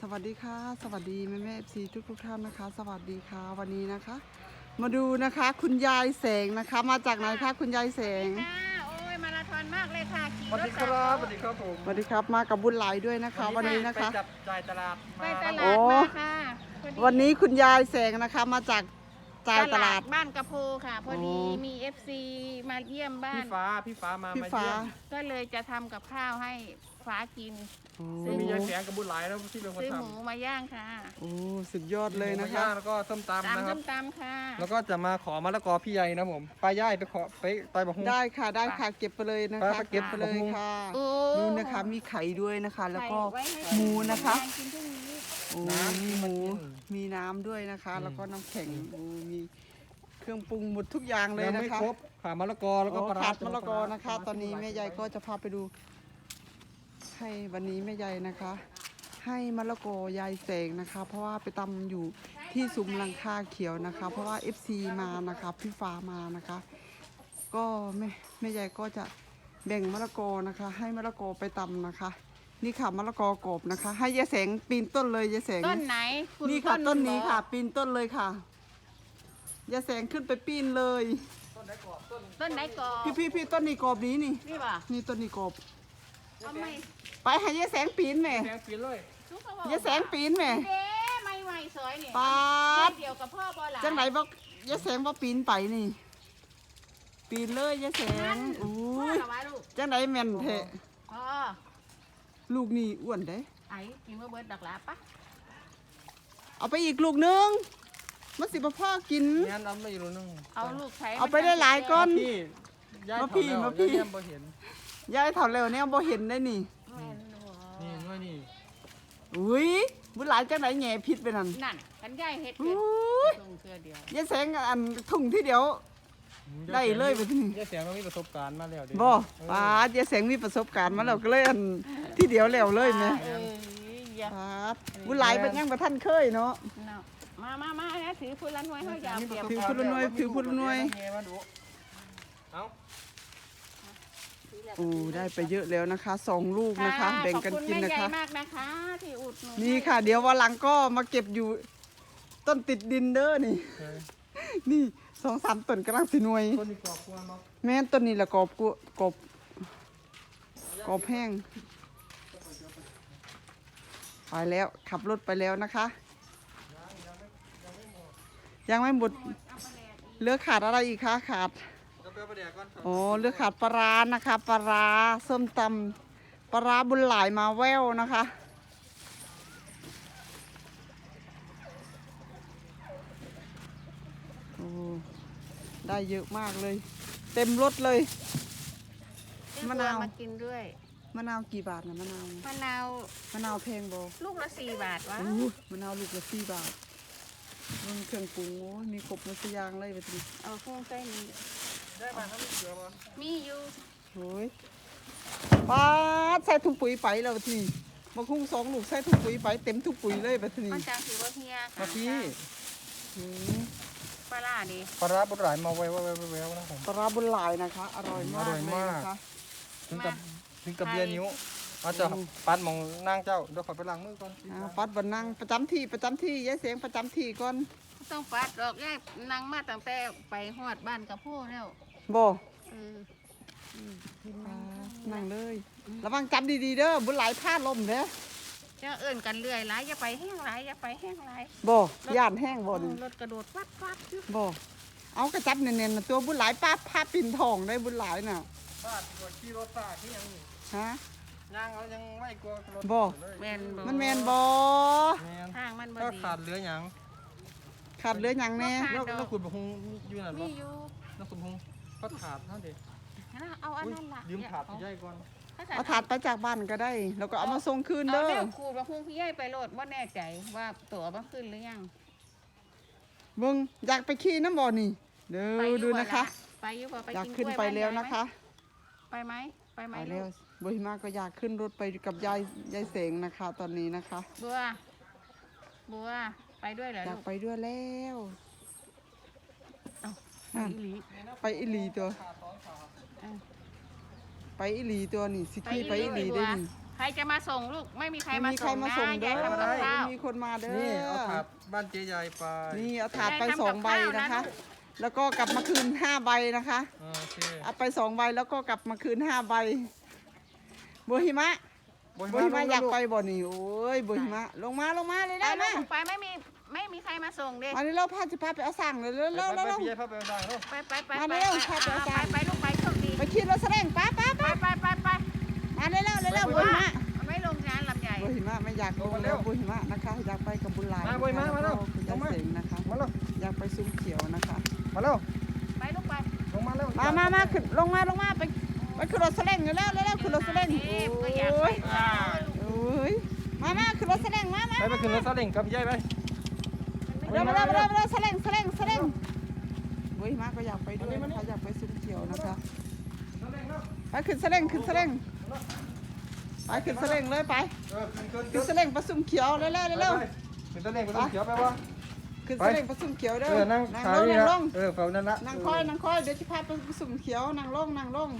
สวัสดีค่ะ สวัสดีแม่แม่เอฟซีทุกทุกๆท่านนะคะ สวัสดีค่ะวันนี้นะคะ มาดูนะคะคุณยายแสงนะคะ มาจากไหนคะคุณยายแสงค่ะโอ้ยมาราธอนมากเลยค่ะขี่สวัสรดีถคสามรับสล้อวัสดีครับผมสวัสดีครับมากับบุญหลายด้วยนะคะ วันนี้นะคะ ไปจับจ่ายตลาดไปมาตครับลาโอ้ดมาค่ะพอดีวันนี้คุณยายแสงนะคะ มาจากจ่ายตลาด บ้านกระโพค่ะ พอดีโอ้มี FC มาเยี่ยมบ้าพี่นฟ้าพี่ฟ้ามาพี่มาฟ้า เยี่ยมก็เลยจะทำกับข้าวให้ฟ้ากิน โอ้ซื้อมียายแสงกับบุญหลายแล้วที่เป็นคนซื้อทหมูมาย่างค่ะโอ้สุดยอดำเลยหมูนะมาย่าคะงแล้วก็ส้มตำตามนะครับส้มตำค่ะ แล้วก็จะมาขอมะละกอพี่ใหญ่นะผมป้าย่ายไปขอไปไปบอกฮุ้งได้ค่ะได้ค่ะเก็บไปเลยนะคะไปเก็เก็บบไปเลยของค่ะโอ้นู่นนะคะมีไข่ด้วยนะคะ แล้วก็ไว้ให้หมูนะคะกินพรุ่งนี้โอ้มีหมูมีน้ำด้วยนะคะ แล้วก็น้ำแข็งโอ้มีเครื่องปรุงหมดทุกอย่างเลยยังนะไม่คะครบขาดมะละกอแล้วก็โอ้ปลาร้ผัดมะละกอปาร้านะคะ ตอนนี้แม่ยายก็จะพาไปดู ให้วันนี้แม่ยายนะคะ ให้มะละกอยายแสงนะคะ เพราะว่าไปตำอยู่ที่ซุ้มหลังคาเขียวนะคะ เพราะว่า FC มานะคะพี่ฟ้ามานะคะ ก็แม่แม่ยายก็จะแบ่งมะละกอนะคะ ให้มะละกอไปตำนะคะ นี่ค่ะมะละกอกรอบนะคะ ให้ยายแสงปีนต้นเลยยายแสงต้นไหนณนี่ค่ะต้นนี้บอกค่ะ ปีนต้นเลยค่ะยายแสงขึ้นไปปีนเลย ต้นไหนก่อนพี่พี่พี่ต้นนี้กรอบนี้นี่ นี่ป่ะนี่ต้นนี้กรอบ เอาไม่ไปให้ยายแสงปีนแม่แสงปีนเลยทุกเขาบอกยายแสงปีนแม่เด้ไม่ไหวสวยนี่ปาดเดียวกับพ่อบอลาจังไหนบอกยายแสงว่าปีนไปนี่ ปีนเลยยายแสงอุ้พ่อยเหรอวะลูกจังไหนแม่นเทะพ่อลูกนี่อ้วนเด้ไอ้กินเมื่อเบิร์ดดักหลาปะเอาไปอีกลูกนึงมันสิบ่พ่อกินงั้นเอาไม่รู้นึงเอาลูกใช้เอาไปได้หลายก้อนพี่ย่ายมาพี่ถอดแล้วมาพี่ เยี่ยมบ่เห็นยายถอดเร็วเนี่ยบ่เห็นได้นี่แม่นบ่นี่ด้วยนี่อุ้ยบุญหลายจังไหนแหง่ผิดไปนั่นนั่นกันย่ายเฮ็ดอุ้เป็นยส่งเสื้อเดียวยายแสงอันทุ่งที่เดียว ได้เลยไปที่นี่ ยายแสงเรามีประสบการณ์มาแล้วเด้บ่เออป้าดยายแสงมีประสบการณ์มาแล้วก็เลยอันที่เดียวแล้วเลยแม่เอ้ยอย่าป้าดบุญหลายเป็นยังบ่ทันเคยเนาะ เนาะมามามานะถือพูละหน่วยเฮายาวเปรียบถือคนละหน่วยถือคนละหน่วยเอ้า โอ้ได้ไปเยอะแล้วนะคะสองลูกนะคะ แบ่งกันกินขอบณนะแม่ใหญ่คะมากนะคะที่อุดหนุนนี่ค่ะ เดี๋ยววันหลังก็มาเก็บอยู่ ต้นติดดินเด้อนี่เออนี่สองสามต้นกำลังสิหน่วย คนนี้กรอบกวนเนาะแม่นต้นนี้ละกอบกุกบกบแห้งไปแล้วขับรถไปแล้วนะคะ ยังไม่หมดเหลือกขาดอะไรอีกคะขาด ก็เปรี้ยวไปเดี๋ยวก่อนโอ้เหลือกขาดปลาร้านะคะปลาร้าส้มตำปลาร้าบุญหลายมาแววนะคะ โอ้ได้เยอะมากเลย เต็มรถเลยมะนาวมากินด้วย มะนาวกี่บาทนะมะนาวมะนาวมะนาวแพงบ่ลูกละสี่บาทวะโอ้มะนาวลูกละสี่บาทมันเครื่องปรุงโอ้ยมีครบหมดทุกอย่างเลยแบบนี้เอาพุ่งใส่นี่ ได้มาถ้าไม่เกลือบ่มีอยู่โอ้ยป้าดใส่ถุงปุ๋ยไปแล้วแบบนี้บางคุ้งสองลูกใส่ถุงปุ๋ยไปเต็มถุงปุ๋ยเลยแบบนี้มันจังถือว่าเฮียมาพี่อืมปลาร้าดิปลาร้าบุญหลายมาไว้ไว้ไว้ไว้นะผม ปลาร้าบุญหลายนะคะ อร่อยมากอร่อยเลยมาก นะคะ ถึงกับถึงกับเบียร์นิ้วเอาจะปัดหมองนางเจ้าเดี๋ยวขอไปล้างมือก่อนอ่าปัดบันนังประจำที่ประจำที่ยายเสียงประจำที่ก่อน ต้องปัดดอกแยกนางมาตั้งแต่ไปฮอดบ้านกับพ่อแล้ว บ่เอออ่านั่งเลย ระวังจับดีๆเด้อบุญหลายพลาดลมเด้อจะเอิ่นกันเรื่อยหลายอย่าไปแห้งหลายอย่าไปแห้งหลายบ่ย่านแห้งบ่นี่รถกระโดดฟัดฟัดอยู่บ่เอากระจับเนียนๆนะตัวบุญหลายป้าพาปิ่นทองได้บุญหลายน่ะฟาดกดขี่รถฟาดที่ยังนี่ฮะย่างเขายังไม่กลัวรถบ่เลยแม่นบ่มันแมนบ่แม่นทางมันบ่ก็ดีขาดเหลือหยังขาดเหลือหยังแน่ขาดแล้วดอกแล้วคุณบะฮงอยู่นั่นมีบ่อยู่แล้วคุณบะฮง ก็ขาดเท่าเด็กนะเอาอันนั้นล่ะยืมถาดพี่ใหญ่ก่อนเอาถาดไปจากบ้านก็ได้ แล้วก็เอามาส่งคืนเอาเด้อเร็วขูดมาพุ่งพี่ใหญ่ไปโหลดว่าแน่ใจว่าตั๋วมันขึ้นหรือยังเบิ่งอยากไปขี่น้ำบ่นี่ เด้ไปออยู่ดูบ่นะคะล่ไปอยู่บ่ไปอยากกินขึ้นกล้วยไปบ้าแล้วยายไหมนะคะไปไหมไปไหมไปลูแล้วกบุหิมาก็อยากขึ้นรถไปกับยายยายเสงนะคะ ตอนนี้นะคะ บัวบัวไปด้วยเหรออยาลูกกไปด้วยแล้ว ไปอีหลีไปอิลีตัว เออไปอิลีตัวนี่สิขี่ไปไปอิอิลีลีดีกได้ว่านี่ไปใครจะมาส่งลูก ไม่มีใครไม่มามีใครส่งมานะส่งเด้ยายอทำกับข้าวมีคนมาเด้อนี่เอาถาดบ้านเจ๊ใหญ่ไปนี่เอาถาดไปยายทำสองใบกับข้าวนะนะคะ ลูกแล้วก็กลับมาคืนห้าใบนะคะโอเคเอาไปสองใบแล้วก็กลับมาคืนห้าใบบัวหิมะบัวหิมะอยากไปบ่นี่โอ้ยบัวหิมะลงมาลงมาเลยไปได้ลูมากไปไม่มี ไม่มีใครมาส่งเด็มานี่เราพาจะพาไปเอาสั่งเลยเร็วไปเร็วไปเร็ว พี่ใหญ่พาไปเอาดังเนาะไปไปไปมาไปเร็วไปพาไปเอาไปจานไปลูกไปโชคดีไปขี่รถแสดงป้าป้าไปป้าไปไปไปมาเร็วเร็วเร็วเร็วบัวหิมะไม่ลงงานลำใหญ่บัวหิมะไม่อยากลงแล้วบัวหิมะนะคะอยากไปกับบุญหลายมาบัวหิมะมาเร็ว คุณลยางยมาเสงนะคะ มาเร็วอยากไปซุ้มเขียวนะคะ มาเร็วไปลูกไปลงมาเร็วมามามาขึ้นลงมาลงมาไปไปขึ้นรถแสดงอยู่แล้วเร็วเร็วขึ้นรถแสดงเอ๊ะก็อยากโอ้ไปยอ่าโอ้ยมามาขึ้นรถแสดงมามาไปไปขึ้นรถซาเล้งกับพี่ใหญ่ไป เร็วเร็วเร็วเร็วแสดงแสดงแสดงเฮ้ยมาก็อยากไปด้วยนะคะอยากไปซุ้มเขียวนะคะไปขึ้นแสดงขึ้นแสดงไปขึ้นแสดงเลยไปขึ้นขึ้นขึ้นแสดงไปซุ้มเขียวเร็วเร็วเร็วขึ้นซาเล้งไปต้องเขียวไปวะขึ้นแสดงไปซุ้มเขียวเด้อนั่งนั่งลงนั่งลงเออเฝ้านั่นละนั่งคอยนั่งคอยเดี๋ยวจะพาไปสุ่มเขียวนั่งลงนั่งลง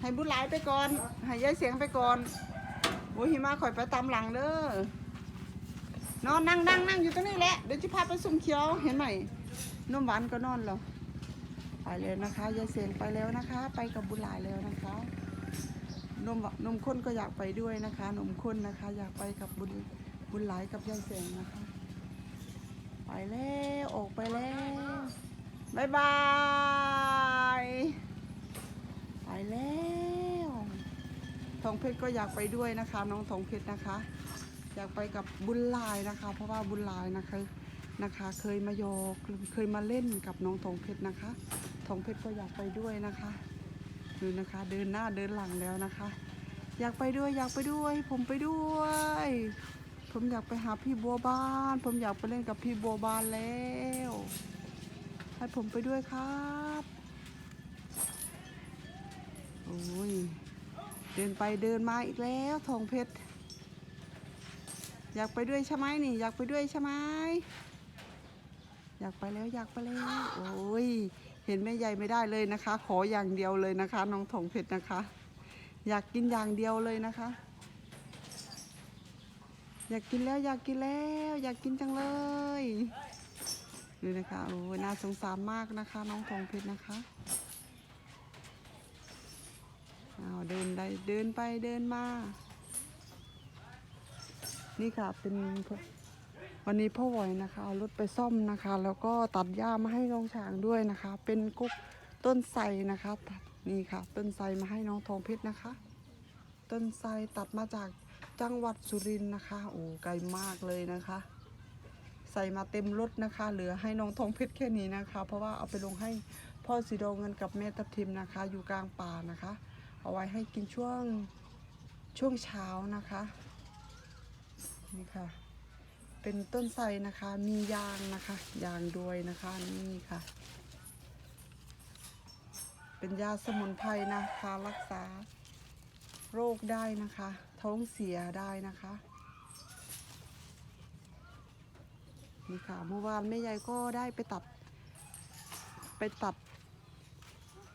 ให้บุญหลายไปก่อนให้ยายเสียงไปก่อนโอ้ยหิมะคอยไปตามหลังเด้อ นอนนั่งนั่งนั่งอยู่ตรงนี้แหละ เดี๋ยวจะพาไปสุ่มเขียวเห็นไหมนมหวานก็นอนแล้วไปเลยนะคะยายเสียงไปแล้วนะคะ ไปกับบุญหลายแล้วนะคะนมนมข้นก็อยากไปด้วยนะคะ นมข้นนะคะ อยากไปกับบุญบุญหลายกับยายเสียงนะคะ ไปแล้วออกไปแล้วบายบายไปแล้วทองเพชรก็อยากไปด้วยนะคะ น้องทองเพชรนะคะ อยากไปกับบุญลายนะคะ เพราะว่าบุญลายนะคะนะคะ เคยมาโยกเคยมาเล่นกับน้องทองเพชรนะคะทองเพชรก็อยากไปด้วยนะคะดูนะคะ เดินหน้าเดินหลังแล้วนะคะ อยากไปด้วยอยากไปด้วย ผมไปด้วย ผมอยากไปหาพี่บัวบาน ผมอยากไปเล่นกับพี่บัวบานแล้วให้ผมไปด้วยครับโอ้ยเดินไปเดินมาอีกแล้วทองเพชร อยากไปด้วยใช่ไหมนี่ อยากไปด้วยใช่ไหมอยากไปแล้วอยากไปแล้วโอ้ยเห็นแม่ใหญ่ไม่ได้เลยนะคะ ขออย่างเดียวเลยนะคะ น้องทองเพชรนะคะ อยากกินอย่างเดียวเลยนะคะ อยากกินแล้วอยากกินแล้ว อยากกินจังเลยดูนะคะโอ้ยน่าสงสารมากนะคะ น้องทองเพชรนะคะเอาเดินได้เดินไปเดินมา นี่ค่ะเป็นวันนี้พ่อไหวนะคะเอารถไปซ่อมนะคะ แล้วก็ตัดหญ้ามาให้น้องช้างด้วยนะคะ เป็นกุ๊กต้นไทรนะคะตัดนี่ค่ะ ต้นไทรมาให้น้องทองเพชรนะคะ ต้นไทรตัดมาจากจังหวัดสุรินทร์นะคะโอ้ไกลมากเลยนะคะ ใส่มาเต็มรถนะคะ เหลือให้น้องทองเพชรแค่นี้นะคะ เพราะว่าเอาไปลงให้พ่อสีโดเงินกับแม่ทับทิมนะคะ อยู่กลางป่านะคะ เอาไว้ให้กินช่วงช่วงเช้านะคะ นี่ค่ะ เป็นต้นไทรนะคะ มียางนะคะ ยางด้วยนะคะนี่ค่ะ เป็นยาสมุนไพรนะคะรักษา โรคได้นะคะ ท้องเสียได้นะคะนี่ค่ะเมื่อวานแม่ยายก็ได้ไปตัด ไปตัด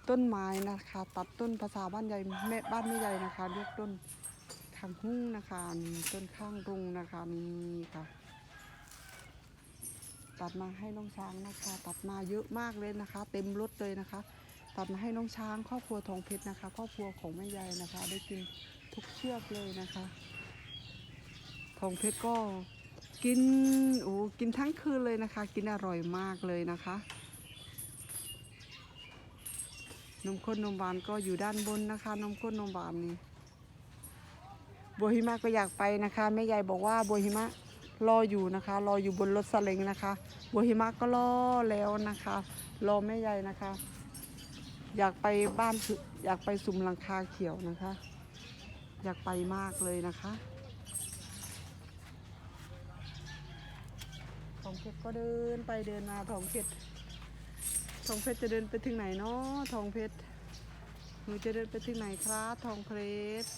ต้นไม้นะคะ ตัดต้นภาษาบ้านใหญ่แม่บ้านแม่ใหญ่นะคะ เรียกต้น ทางหุ้งนะคะนี่ต้นข้างรุงนะคะนี่ค่ะ ตัดมาให้น้องช้างนะคะ ตัดมาเยอะมากเลยนะคะ เต็มรถเลยนะคะ ตัดมาให้น้องช้างครอบครัวทองเพชรนะคะ ครอบครัวของแม่ยายนะคะ ได้กินทุกเชือกเลยนะคะ ทองเพชรก็กินโอ้กินทั้งคืนเลยนะคะ กินอร่อยมากเลยนะคะนมข้นนมหวานก็อยู่ด้านบนนะคะ นมข้นนมหวานนี่ บัวหิมะก็อยากไปนะคะแม่ยายบอกว่าบัวหิมะรออยู่นะคะ รออยู่บนรถสเล็งนะคะบัวหิมะก็รอแล้วนะคะ รอแม่ยายนะคะ อยากไปบ้านอยากไปสุมหลังคาเขียวนะคะ อยากไปมากเลยนะคะทองเพชรก็เดินไปเดินมาทองเพชรทองเพชรจะเดินไปถึงไหนเนาะทองเพชรหนูจะเดินไปถึงไหนครับทองเพชร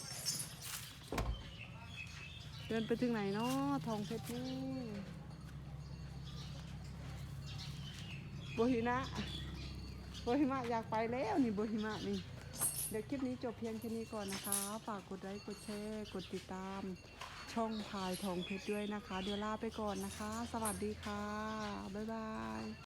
ดินไปถึงไหนเนาะทองเพชรนี่โบหินะโบหิมะอยากไปแล้วนี่โบหิมะนี่ เดี๋ยวคลิปนี้จบเพียงแค่นี้ก่อนนะคะ ฝากกดไลค์กดแชร์กดติดตาม ช่องพายทองเพชรด้วยนะคะ เดี๋ยวลาไปก่อนนะคะ สวัสดีค่ะ บ๊ายบาย